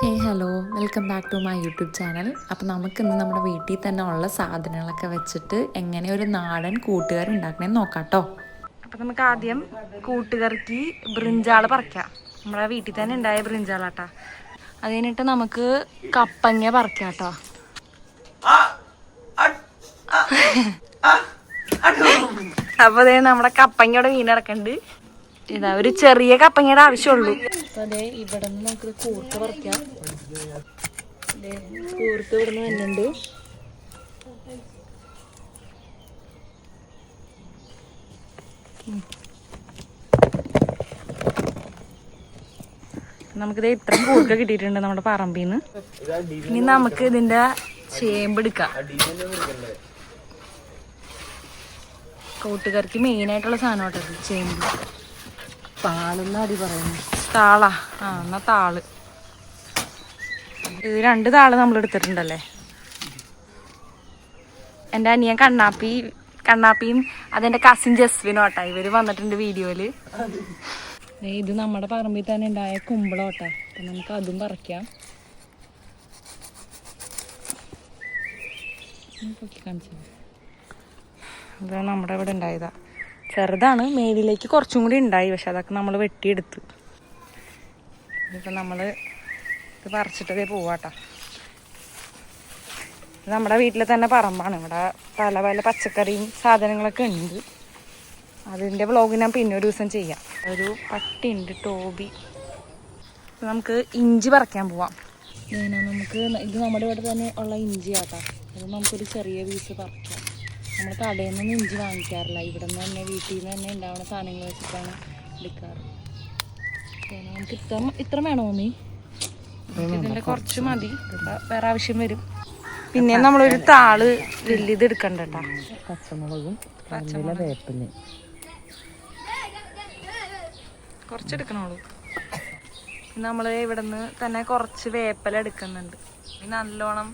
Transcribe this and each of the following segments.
Hey hello welcome back to my YouTube channel അപ്പോൾ നമുക്കിന്ന് നമ്മുടെ വീട്ടിൽ തന്നെ ഉള്ള സാധനങ്ങളൊക്കെ വെച്ചിട്ട് എങ്ങനെ ഒരു നാടൻ കൂട്ടുകറി ഉണ്ടാക്കണേന്ന് നോക്കാം കേട്ടോ അപ്പോൾ നമുക്ക് ആദ്യം കൂട്ടുകറിക്ക് ബ്രിഞ്ചാൾ പറിക്കാം നമ്മുടെ വീട്ടിൽ തന്നെ ഉണ്ടായ ബ്രിഞ്ചാളാട്ടാ അത് കഴിഞ്ഞിട്ട് നമുക്ക് കപ്പങ്ങ പറിക്കാം കേട്ടോ അപ്പോൾ അതേ നമ്മുടെ കപ്പങ്ങയുടെ മീൻ ഇറക്കണ്ട് ഇതാ ഒരു ചെറിയ കപ്പങ്ങയുടെ ആവശ്യമുള്ളൂ. അപ്പൊ അതെ ഇവിടെ നിന്ന് നമുക്ക് കൂർക്ക പറിക്കാം കൂർത്ത് കൂർക്ക ഇവിടെ നിന്ന് വന്നിട്ടുണ്ട്. നമുക്കിത് ഇത്രയും കൂർക്ക കിട്ടിയിട്ടുണ്ട് നമ്മുടെ പറമ്പിൽ നിന്ന് ഇനി നമുക്ക് ഇതിന്റെ ചേമ്പ് എടുക്കാം. കൂട്ടുകാർക്ക് മെയിൻ ആയിട്ടുള്ള സാധനം കേട്ടോ ചേമ്പ്. പാലെന്ന അടി പറയുന്നു? താള. എന്നാ താൾ. ഇത് രണ്ട് താൾ നമ്മൾ എടുത്തിട്ടുണ്ടല്ലേ? എന്റെ അനിയൻ കണ്ണാപ്പി കണ്ണാപ്പിയും അതെന്റെ കസിൻ ജസ്വിനും ഇവർ വന്നിട്ടുണ്ട് വീഡിയോയിൽ. ഇത് നമ്മുടെ പറമ്പിൽ തന്നെ ഉണ്ടായ കുമ്പളോട്ടാ അപ്പൊ നമുക്ക് അതും പറിക്കാം. കാണിച്ചു. ഇത് നമ്മുടെ ഇവിടെ ഉണ്ടായതാ. ചെറുതാണ്. മേലിലേക്ക് കുറച്ചും കൂടി ഉണ്ടായി. പക്ഷെ അതൊക്കെ നമ്മൾ വെട്ടിയെടുത്ത്. ഇതിപ്പോൾ നമ്മൾ ഇത് പറിച്ചിട്ടതേ പോവാട്ടോ നമ്മുടെ വീട്ടിൽ തന്നെ പറമ്പാണ്. ഇവിടെ പല പല പച്ചക്കറിയും സാധനങ്ങളൊക്കെ ഉണ്ട്. അതിന്റെ വ്ളോഗ് ഞാൻ പിന്നെ ഒരു ദിവസം ചെയ്യാം. ഒരു പട്ടിയുണ്ട് ടോബി. നമുക്ക് ഇഞ്ചി പറിക്കാൻ പോവാം. നമുക്ക് ഇത് നമ്മുടെ ഇവിടെ തന്നെ ഉള്ള ഇഞ്ചി ആട്ടോ അത് നമുക്കൊരു ചെറിയ പീസ് പറിക്കാം. നമ്മൾ കടയിൽ നിന്ന് ഇഞ്ചി വാങ്ങിക്കാറില്ല. ഇവിടെ നിന്ന് തന്നെ വീട്ടിൽ നിന്ന് തന്നെ ഉണ്ടാവുന്ന സാധനങ്ങൾ വെച്ചിട്ടാണ് എടുക്കാറ്. നമുക്ക് ഇത്ര ഇത്ര വേണോ മമ്മി? ഇതിന്റെ കുറച്ച് മതി. വേറെ ആവശ്യം വരും. പിന്നെ നമ്മളൊരു താൾ വലിയത് എടുക്കണ്ട പച്ചമുളകും വേപ്പില കുറച്ചെടുക്കണോളൂ. നമ്മൾ ഇവിടെ നിന്ന് തന്നെ കുറച്ച് വേപ്പല എടുക്കുന്നുണ്ട്. നല്ലോണം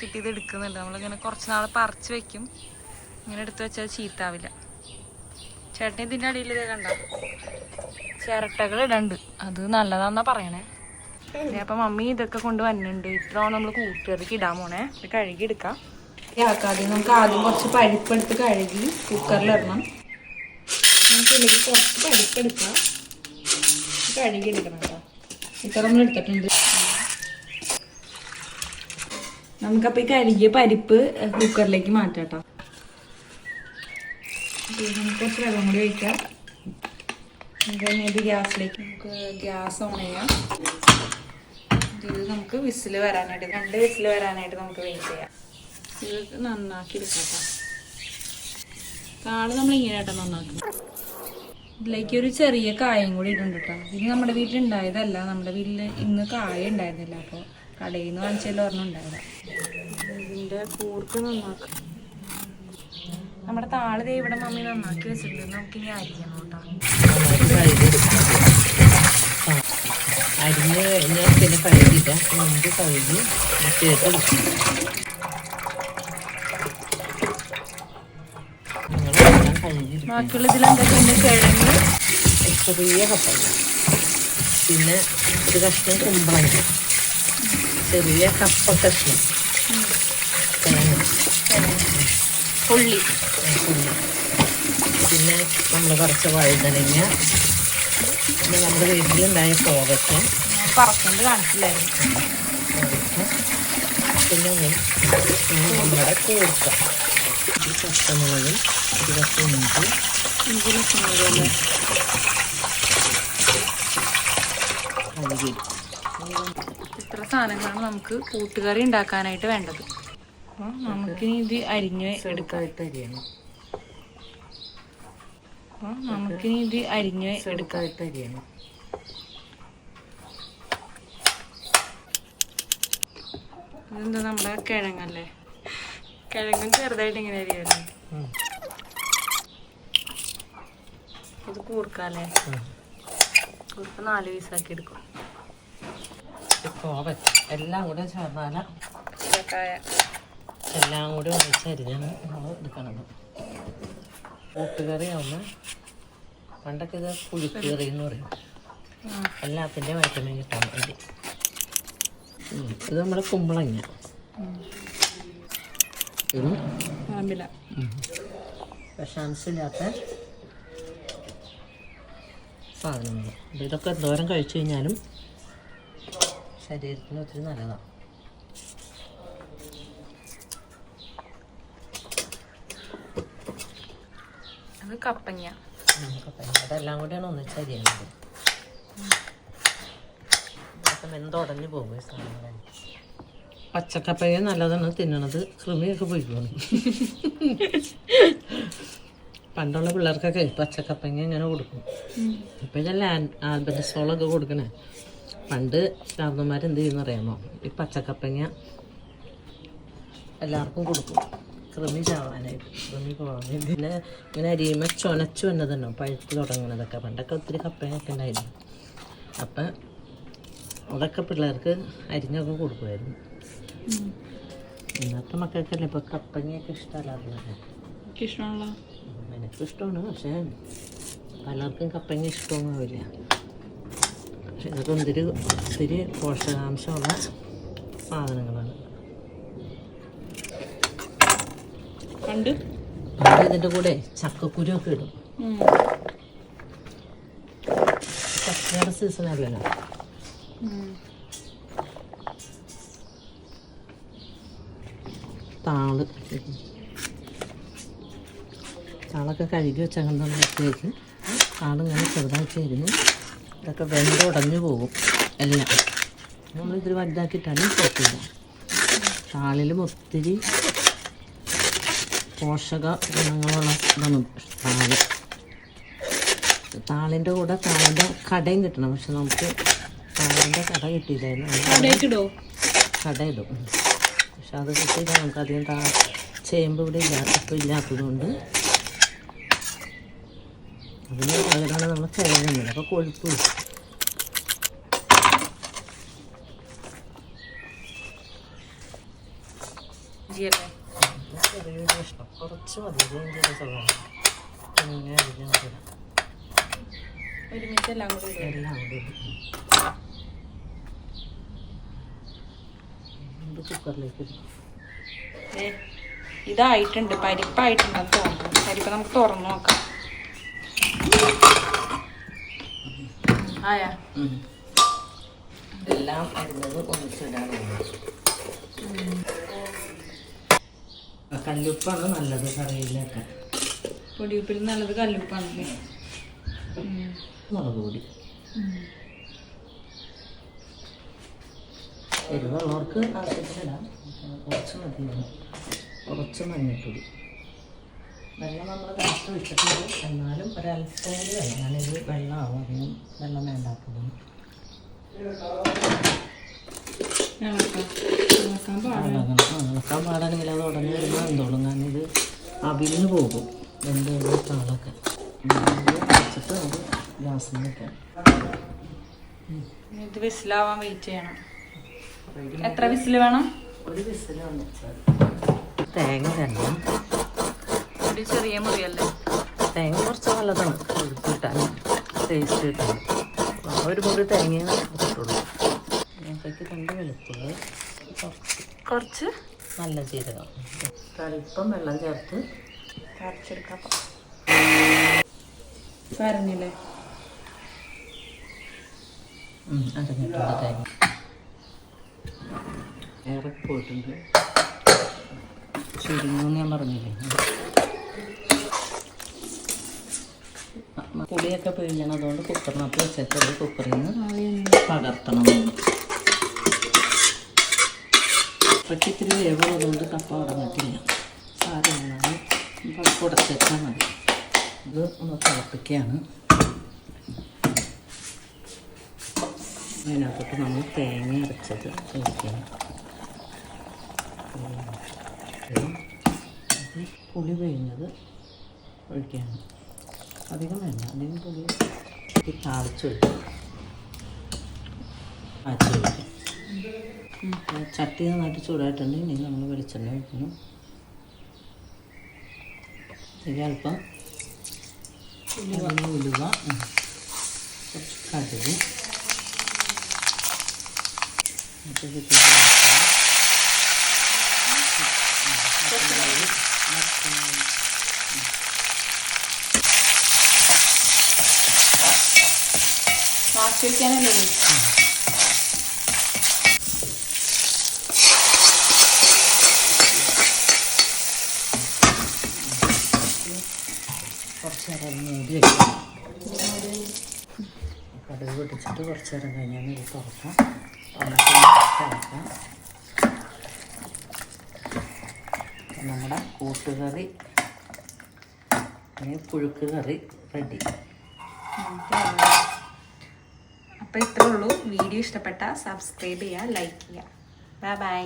കിട്ടിയത് എടുക്കുന്നുണ്ട് നമ്മളിങ്ങനെ കുറച്ച് നാൾ പറിച്ച് വെക്കും. ഇങ്ങനെ എടുത്തു വെച്ചാൽ ചീത്താവില്ല. ചേട്ടൻ ഇതിന്റെ അടിയിൽ കണ്ട? ചിരട്ടകൾ ഇടണ്ട്. അത് നല്ലതാന്നാ പറയണേ. അപ്പൊ മമ്മി ഇതൊക്കെ കൊണ്ട് വന്നിട്ടുണ്ട്. ഇത്രയാണ് നമ്മൾ കൂട്ടുകറിക്ക് ഇടാൻ പോണേ. കഴുകി എടുക്കാം. ആദ്യം നമുക്ക് ആദ്യം കുറച്ച് പരിപ്പെടുത്ത് കഴുകി കുക്കറിലിടണം നമുക്ക് ഇതിലേക്ക് കുറച്ച് പരിപ്പെടുക്കാം കഴുകി എടുക്കണം കേട്ടോ. ഇത്ര നമ്മൾ എടുത്തിട്ടുണ്ട്. നമുക്കപ്പോൾ ഈ കഴുകിയ പരിപ്പ് കുക്കറിലേക്ക് മാറ്റാട്ടോ. കുറച്ച് വെള്ളം കൂടി ഒഴിക്കാം. ഇത് ഗ്യാസിലേക്ക് നമുക്ക് ഗ്യാസ് ഓൺ ചെയ്യാം. ഇത് നമുക്ക് വിസിൽ വരാനായിട്ട് രണ്ട് വിസിൽ വരാനായിട്ട് നമുക്ക് വെയിറ്റ് ചെയ്യാം. ഇത് നന്നാക്കി എടുക്കാം താൾ നമ്മൾ ഇങ്ങനെ ആട്ടോ നന്നാക്കണം ഇതിലേക്ക് ഒരു ചെറിയ കായം കൂടി ഇടുന്നുണ്ട് കേട്ടോ. ഇത് നമ്മുടെ വീട്ടിൽ ഉണ്ടായതല്ല നമ്മുടെ വീട്ടിൽ ഇന്ന് കായ ഉണ്ടായിരുന്നില്ല അപ്പോൾ കടയിൽ നിന്ന് വാങ്ങിച്ചാലും ഒരെണ്ണം ഉണ്ടായതാ ഇതിന്റെ കൂർക്ക് നന്നാക്കാം. നമ്മുടെ താൾ ദേ ഇവിടെ മമ്മി നന്നാക്കി വെച്ചിട്ടുണ്ട്. നമുക്കിനി അരിയണം കേട്ടോ. അരിഞ്ഞ് പിന്നെ മുമ്പ് കഴുകി ചേർത്തെടുക്കും നിങ്ങളെല്ലാം കഴുകി ബാക്കിയുള്ള കിഴങ്ങ്. ചെറിയ കപ്പ. പിന്നെ ഒരു കഷ്ണം കുമ്പളങ്ങ ചെറിയ കപ്പ കഷ്ണം ഉള്ളി പുളി പിന്നെ നമ്മൾ കുറച്ച് വഴുതനങ്ങ പിന്നെ നമ്മുടെ വീട്ടിലുണ്ടായ കോവക്ക പറക്കൊണ്ട് കാണിച്ചില്ലായിരുന്നു പിന്നെ നമ്മുടെ കൂർക്ക പച്ചമുളകും കപ്പ് ഇഞ്ചി ഇഞ്ചി വെച്ചിട്ടുണ്ടല്ലേ കഴുകി ഇത്ര സാധനങ്ങളാണ് നമുക്ക് കൂട്ടുകറി ഉണ്ടാക്കാനായിട്ട് വേണ്ടത്. അപ്പോൾ നമുക്കിനി ഇത് അരിഞ്ഞ് എടുക്കാം. അപ്പോൾ നമുക്കിനി ഇത് അരിഞ്ഞ് എടുക്കാം. ഇതെന്താ നമ്മുടെ കിഴങ്ങല്ലേ? കിഴങ്ങും ചെറുതായിട്ട് ഇങ്ങനെ അരിയല്ലേ ഇത് കൂർക്കാല്ലേ. കൂർക്ക നാല് പീസാക്കി എടുക്കും. കോവയ്ക്ക എല്ലാം കൂടെ ചേർന്നാല എല്ലാം കൂടി ഒന്നിച്ചരിഞ്ഞാണ് നമ്മൾ എടുക്കണത്. കൂട്ടുകറി ആവുമ്പോൾ പണ്ടൊക്കെ ഇത് പുഴുക്കറി എന്ന് പറയും. എല്ലാത്തിന്റെ വൈറ്റമിൻ കിട്ടാൻ വേണ്ടി. ഇത് നമ്മുടെ കുമ്പളങ്ങ. ഇതും വിഷാംശമില്ലാത്ത സാധനങ്ങൾ. ഇതൊക്കെ എന്തോരം കഴിച്ചു കഴിഞ്ഞാലും ശരീരത്തിന് ഒത്തിരി നല്ലതാണ്. അത് കപ്പങ്ങ. നമുക്കപ്പം അതെല്ലാം കൂടിയാണ് ഒന്നിച്ച് അരിയുന്നത് എന്തുടഞ്ഞു പോകും ഈ സാധനങ്ങൾ പച്ചക്കപ്പയെ നല്ലതാണ് തിന്നണത്. കൃമിയൊക്കെ പോയിക്കോളും. പണ്ടുള്ള പിള്ളേർക്കൊക്കെ പച്ചക്കപ്പങ്ങ ഇങ്ങനെ കൊടുക്കും? ഇപ്പം ഇതെല്ലാം ആൽബൻസോളൊക്കെ കൊടുക്കണേ. പണ്ട് കാരണന്മാർ എന്ത് ചെയ്യുന്ന അറിയാമോ? ഈ പച്ചക്കപ്പങ്ങ എല്ലാവർക്കും കൊടുക്കും. കൃമി ചാവാനായിട്ട് കൃമി പോകാൻ വേണ്ടി പിന്നെ ഇങ്ങനെ അരിയുമ്പോൾ ചൊനച്ചു വന്നതുണ്ടോ പഴുത്ത് തുടങ്ങുന്നതൊക്കെ പണ്ടൊക്കെ ഒത്തിരി കപ്പയൊക്കെ ഉണ്ടായിരുന്നു. അപ്പം അതൊക്കെ പിള്ളേർക്ക് അരിഞ്ഞൊക്കെ കൊടുക്കുമായിരുന്നു. ഇന്നത്തെ മക്കൾക്കല്ലേ ഇപ്പോൾ കപ്പങ്ങയൊക്കെ ഇഷ്ടമല്ലാതെ എനിക്കിഷ്ടമാണ് എനിക്ക് ഇഷ്ടമാണ് പക്ഷേ പലർക്കും കപ്പങ്ങ ഇഷ്ടമൊന്നുമില്ല പക്ഷെ ഇതൊക്കെ ഒത്തിരി ഒത്തിരി പോഷകാംശമുള്ള സാധനങ്ങളാണ്. കണ്ട്? അത് ഇതിന്റെ കൂടെ ചക്കക്കുരു ഒക്കെ ഇടും ചക്കയുടെ സീസൺ അല്ലല്ലോ. താൾ. താളൊക്കെ കഴുകി വെച്ചകണ്ടത്തേക്ക് താളിങ്ങനെ ചെറുതായിട്ട് അരിഞ്ഞ് ഇതൊക്കെ വെണ്ട ഉടഞ്ഞു പോകും. എല്ലാം. നമ്മളിതിരി വലുതാക്കിയിട്ടാണ് പോക്കില്ല താളിലും ഒത്തിരി പോഷക ഗുണങ്ങളുള്ള ഇതാണ് താൾ. താളിന്റെ കൂടെ താളിന്റെ കടയും കിട്ടണം. പക്ഷെ നമുക്ക് താളിന്റെ കട കിട്ടിയില്ലായിരുന്നു. കട ഇടും. കടയിടും പക്ഷെ അത് കിട്ടിയില്ല. നമുക്കധികം താ ചേമ്പ് ഇവിടെ ഇല്ല ഇപ്പം ഇല്ലാത്തതുകൊണ്ട് അതിന് അതിലാണ് നമ്മൾ ചേരുന്നത് അപ്പോൾ കൊഴുപ്പ്. ചെറിയൊരു കുറച്ച് മതി. സ്വഭാവം. ഒരുമിച്ച് എല്ലാം കൂടി എല്ലാം കൂടി കുക്കറിലേക്ക് ഇതായിട്ടുണ്ട്. പരിപ്പായിട്ടുണ്ടെന്ന് തോന്നുന്നു. പരിപ്പ് നമുക്ക് തുറന്നു നോക്കാം. ആയാ? എല്ലാം അരിഞ്ഞത് ഒന്നിച്ചിടാൻ കല്ലുപ്പാണ് നല്ലത് കറിയിലൊക്കെ. പൊടിയുപ്പിൽ നല്ലത് കല്ലുപ്പാണ് മുളക് പൊടി. എരിവുള്ളവർക്ക് ആവശ്യത്തിനിടാം. കുറച്ച് മതി കുറച്ച് മഞ്ഞൾപ്പൊടി. വെള്ളം നമ്മൾ കാത്ത് വിട്ടിട്ടുണ്ട് എന്നാലും കൂടി വെള്ളം ഞാനിത് വെള്ളമാവും അധികം വെള്ളം വേണ്ടാത്തത് ഇളക്കാൻ പാടാണെങ്കിൽ അത് ഉടനെ വരുമ്പോൾ എന്തോളും കാരണം ഇത് അവിലിന് പോകും. വെന്ത് താളൊക്കെ വെച്ചിട്ട് അത് ഗ്യാസിൽ വെക്കാം. ഇത് വിസിലാവാൻ വെയിറ്റ് ചെയ്യണം. എത്ര വിസിൽ വേണം? ഒരു വിസിലാണ് തേങ്ങ തന്നെ ഒരു ചെറിയ മുറിയല്ലേ? തേങ്ങ കുറച്ച് നല്ലതാണ് കിട്ടാൻ ടേസ്റ്റ് കിട്ടാൻ ഒരു മുറി തേങ്ങ ഇട്ടുള്ളൂ അതിനകത്തേക്ക് രണ്ട് വെളുത്തുള്ളി കുറച്ച് കുറച്ച്? നല്ല ജീരകം. അല്പം വെള്ളം ചേർത്ത് അരച്ചെടുക്കാം കരഞ്ഞില്ലേ? അരഞ്ഞിട്ടുണ്ട് തേങ്ങ. ഏറെ പോയിട്ടുണ്ട്. ചുരുങ്ങുമെന്ന് ഞാൻ പറഞ്ഞില്ലേ? പുളിയൊക്കെ പിഴിഞ്ഞണം അതുകൊണ്ട് കുക്കറിനകത്ത് വെച്ചിട്ട് കുക്കറിൽ നിന്ന് പകർത്തണം. ഇപ്പോഴത്തെ ഇത്തിരി വേവുള്ളതുകൊണ്ട് കപ്പ ഉടഞ്ഞിട്ടില്ല സാധനങ്ങൾ ഉടച്ചാൽ മതി. ഇത് ഒന്ന് തിളപ്പിക്കുകയാണ്. അതിനകത്തോട്ട് നമ്മൾ തേങ്ങ അരച്ചത്. ഇത് പുളി പിഴിഞ്ഞത് ഒഴിക്കുകയാണ് അധികം വേണ്ട. അധികം പുതിയ ഈ കാച്ചി ഒഴിക്കും ഉം. ചട്ടി നന്നായിട്ട് ചൂടായിട്ടുണ്ട്. ഇനി നമ്മൾ വെളിച്ചെണ്ണ ഒഴിക്കണം ഇതിൽ അല്പം ഉലുവ. കുറച്ച് കടുക്. എന്നിട്ട് ബാക്കി കുറച്ച് നേരം അത് മൂടി വയ്ക്കാം കടുക് പൊട്ടിച്ചിട്ട് കുറച്ച് നേരം കഴിഞ്ഞാൽ ഇത് തുറക്കാം. അപ്പം നമ്മുടെ കൂട്ടുകറി പുഴുക്ക് കറി റെഡി അപ്പോൾ ഇത്രേ ഉള്ളൂ. വീഡിയോ ഇഷ്ടപ്പെട്ടാൽ സബ്സ്ക്രൈബ് ചെയ്യുക ലൈക്ക് ചെയ്യുക. Bye bye